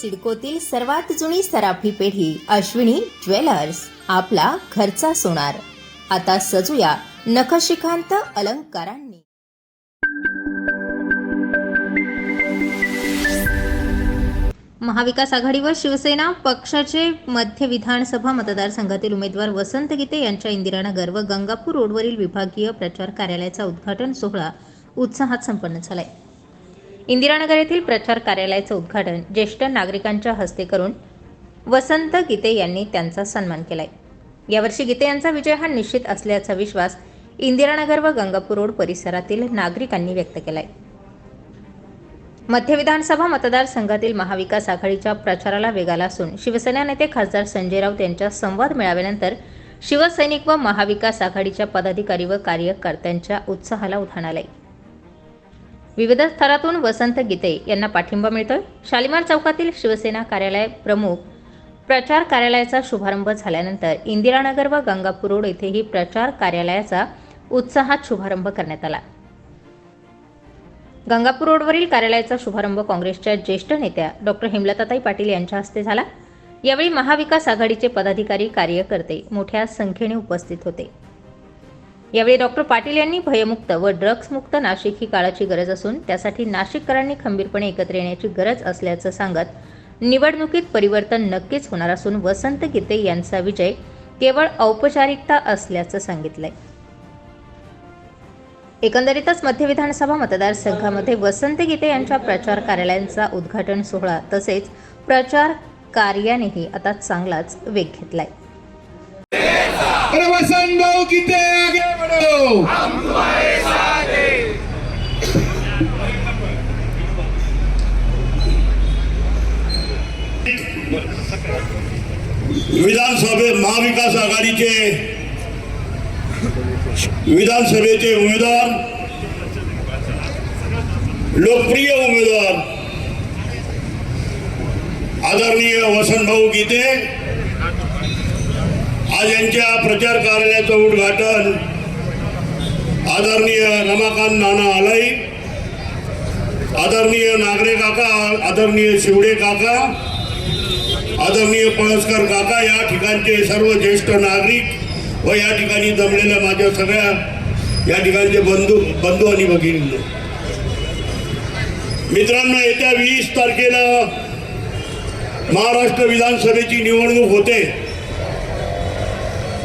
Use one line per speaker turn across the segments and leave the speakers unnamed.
सिडकोतील सर्वात जुनी सराफी पेढी अश्विनी ज्वेलर्स आपला घरचा सोनार. आता सजूया नखशिखांत अलंकारांनी. महाविकास आघाडीवर शिवसेना पक्षाचे मध्य विधानसभा मतदारसंघातील उमेदवार वसंत गीते यांच्या इंदिरानगर व गंगापूर रोडवरील विभागीय प्रचार कार्यालयाचा उद्घाटन सोहळा उत्साहात संपन्न झालाय. इंदिरानगर येथील प्रचार कार्यालयाचं उद्घाटन ज्येष्ठ नागरिकांच्या हस्ते करून वसंत गीते यांनी त्यांचा सन्मान केलाय. यावर्षी गीते यांचा विजय हा निश्चित असल्याचा विश्वास इंदिरानगर व गंगापूर रोड परिसरातील नागरिकांनी व्यक्त केलाय. मध्य विधानसभा मतदारसंघातील महाविकास आघाडीच्या प्रचाराला वेग आला असून शिवसेना नेते खासदार संजय राऊत यांच्या संवाद मेळाव्यानंतर शिवसैनिक व महाविकास आघाडीच्या पदाधिकारी व कार्यकर्त्यांच्या उत्साहाला उधाण आलंय. विविध स्तरातून वसंत गीते यांना पाठिंबा मिळतोय. शालिमार चौकातील शिवसेना कार्यालय प्रमुख प्रचार कार्यालयाचा शुभारंभ झाल्यानंतर इंदिरानगर व गंगापूर रोड येथेही प्रचार कार्यालयाचा उत्साहात शुभारंभ करण्यात आला. गंगापूर रोडवरील कार्यालयाचा शुभारंभ काँग्रेसच्या ज्येष्ठ नेत्या डॉक्टर हेमलताताई पाटील यांच्या हस्ते झाला. यावेळी महाविकास आघाडीचे पदाधिकारी कार्यकर्ते मोठ्या संख्येने उपस्थित होते. यावेळी डॉक्टर पाटील यांनी भयमुक्त व ड्रग्ज मुक्त नाशिक ही काळाची गरज असून त्यासाठी नाशिककरांनी खंबीरपणे एकत्र येण्याची गरज असल्याचं सांगत निवडणुकीत परिवर्तन नक्कीच होणार असून वसंत गीते यांचा विजय केवळ औपचारिकता असल्याचं सांगितलंय. एकंदरीतच मध्य विधानसभा मतदारसंघामध्ये वसंत गीते यांच्या प्रचार कार्यालयांचा उद्घाटन सोहळा तसेच प्रचार कार्यानेही आता चांगलाच वेग घेतलाय.
विधानसभे महाविकास आघाडीचे विधानसभेचे उमेदवार लोकप्रिय उमेदवार आदरणीय वसंतभाऊ गीते आज यांच्या प्रचार कार्यालयाचं उद्घाटन आदरणीय रमाकांत नाना आलाई आदरणीय नागरे काका आदरणीय शिवडे काका आदरणीय पळसकर काका या ठिकाणचे सर्व ज्येष्ठ नागरिक व या ठिकाणी जमलेल्या माझ्या सगळ्या या ठिकाणचे बंधू बंधू आणि भगिनी मित्रांनो येत्या वीस तारखेला महाराष्ट्र विधानसभेची निवडणूक होते.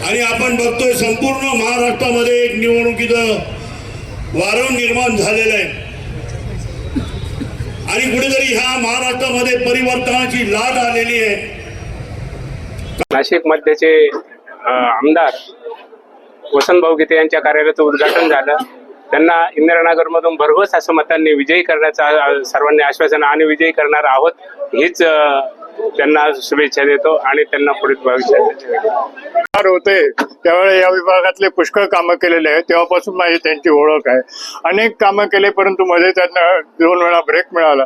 आणि आपण बघतोय संपूर्ण महाराष्ट्रामध्ये एक निवडणुकीचं वारं निर्माण झालेलं आहे. आणि कुठेतरी ह्या महाराष्ट्रामध्ये परिवर्तनाची लाट आलेली आहे.
नाशिक मध्येचे आमदार वसंतभाऊ गीते यांच्या कार्यालयाचं उद्घाटन झालं. त्यांना इंदिरानगरमधून भरघोस असं मतांनी विजयी करण्याचं सर्वांनी आश्वासन आणि विजयी करणार आहोत हीच त्यांना शुभेच्छा देतो आणि त्यांना पुढील भविष्यात.
फार होते त्यावेळेस या विभागातले पुष्कळ कामं केलेले आहेत. तेव्हापासून माझी त्यांची ओळख आहे. अनेक कामं केले परंतु मध्ये त्यांना दोन वेळा ब्रेक मिळाला.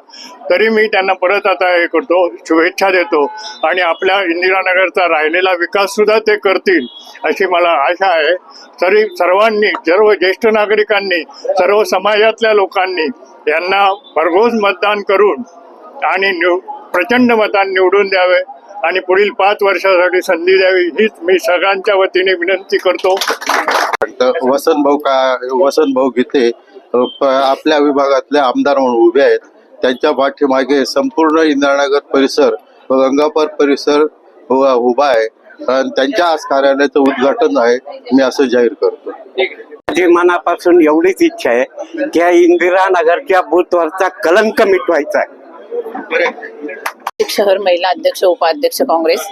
तरी मी त्यांना परत आता हे करतो शुभेच्छा देतो. आणि आपल्या इंदिरानगरचा राहिलेला विकास सुद्धा ते करतील अशी मला आशा आहे. तरी सर्वांनी सर्व ज्येष्ठ नागरिकांनी सर्व समाजातल्या लोकांनी यांना भरघोस मतदान करून आणि निव प्रचंड मतान निवडून द्यावे. आणि पुढील पाच वर्षासाठी संधी द्यावी हीच मी सगळ्यांच्या वतीने विनंती करतो.
वसंत भाऊ का वसंत भाऊ गीते आपल्या विभागातले आमदार म्हणून उभे आहेत. त्यांच्या पाठीमागे संपूर्ण इंदिरानगर परिसर व गंगापूर परिसर उभा आहे. आणि त्यांच्या आज कार्यालयाचं उद्घाटन आहे. मी असं जाहीर करतो.
माझी मनापासून एवढीच इच्छा आहे की या इंदिरा नगरच्या बूथवरचा कलंक मिटवायचा आहे.
शहर महिला अध्यक्ष उपाध्यक्ष काँग्रेस.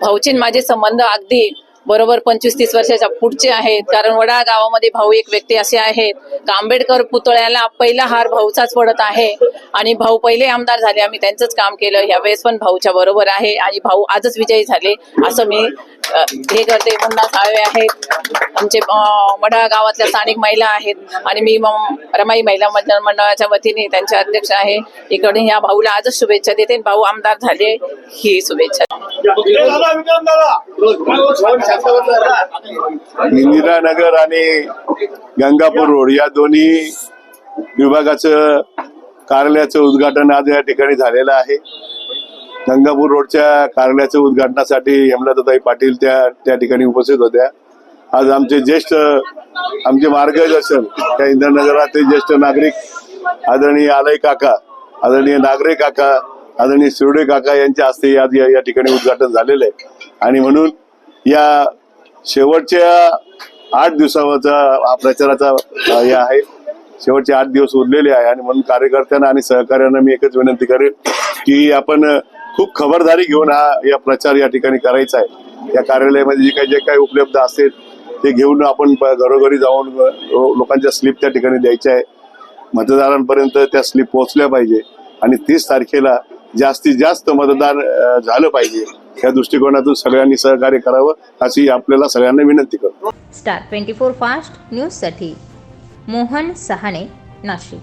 भाऊचे माझे संबंध अगदी बरोबर पंचवीस तीस वर्षाच्या पुढचे आहेत. कारण वडाळ गावामध्ये भाऊ एक व्यक्ती असे आहेत. का आंबेडकर पुतळ्याला पहिला हार भाऊचाच पडत आहे. आणि भाऊ पहिले आमदार झाले. आम्ही त्यांचंच काम केलं. ह्या वेळेस पण भाऊच्या बरोबर आहे. आणि भाऊ आजच विजयी झाले असं मी हे करते मुन्ना साळवे आहेत. आमचे अ, गावातल्या स्थानिक महिला आहेत आणि मी रमाई महिला मंडळ मंडळाच्या वतीने त्यांचे अध्यक्ष आहे. इकडे या भाऊला आजच शुभेच्छा देते. भाऊ आमदार झाले ही शुभेच्छा.
इंदिरानगर आणि गंगापूर रोड या दोन्ही विभागाचं कार्यालयाचं उद्घाटन आज या ठिकाणी झालेलं आहे.
गंगापूर रोडच्या कार्यालयाच्या उद्घाटनासाठी यमलाताई पाटील त्या त्या ठिकाणी उपस्थित होत्या. आज आमचे ज्येष्ठ आमचे मार्गदर्शन त्या इंद्रनगरातले ज्येष्ठ नागरिक आदरणीय आलय काका आदरणीय नागरे काका आदरणीय शिवडे काका यांच्या हस्ते आज या या ठिकाणी उद्घाटन झालेलं आहे. आणि म्हणून या शेवटच्या आठ दिवसाचा हा प्रचाराचा हे आहे. शेवटचे आठ दिवस उरलेले आहे आणि म्हणून कार्यकर्त्यांना आणि सहकार्यांना मी एकच विनंती करेन की आपण खूप खबरदारी घेऊन हा या प्रचार या ठिकाणी करायचा आहे. या कार्यालयामध्ये जे काही जे काही उपलब्ध असेल ते घेऊन आपण प- घरोघरी जाऊन लोकांच्या स्लिप त्या ठिकाणी द्यायच्या आहे. मतदारांपर्यंत त्या स्लिप पोहोचल्या पाहिजे आणि तीस तारखेला जास्तीत जास्त मतदान झालं पाहिजे. या दृष्टिकोनातून सगळ्यांनी सहकार्य करावं अशी आपल्याला सगळ्यांना विनंती करतो.
स्टार ट्वेंटी फोर फास्ट न्यूजसाठी मोहन सहाणे नाशिक.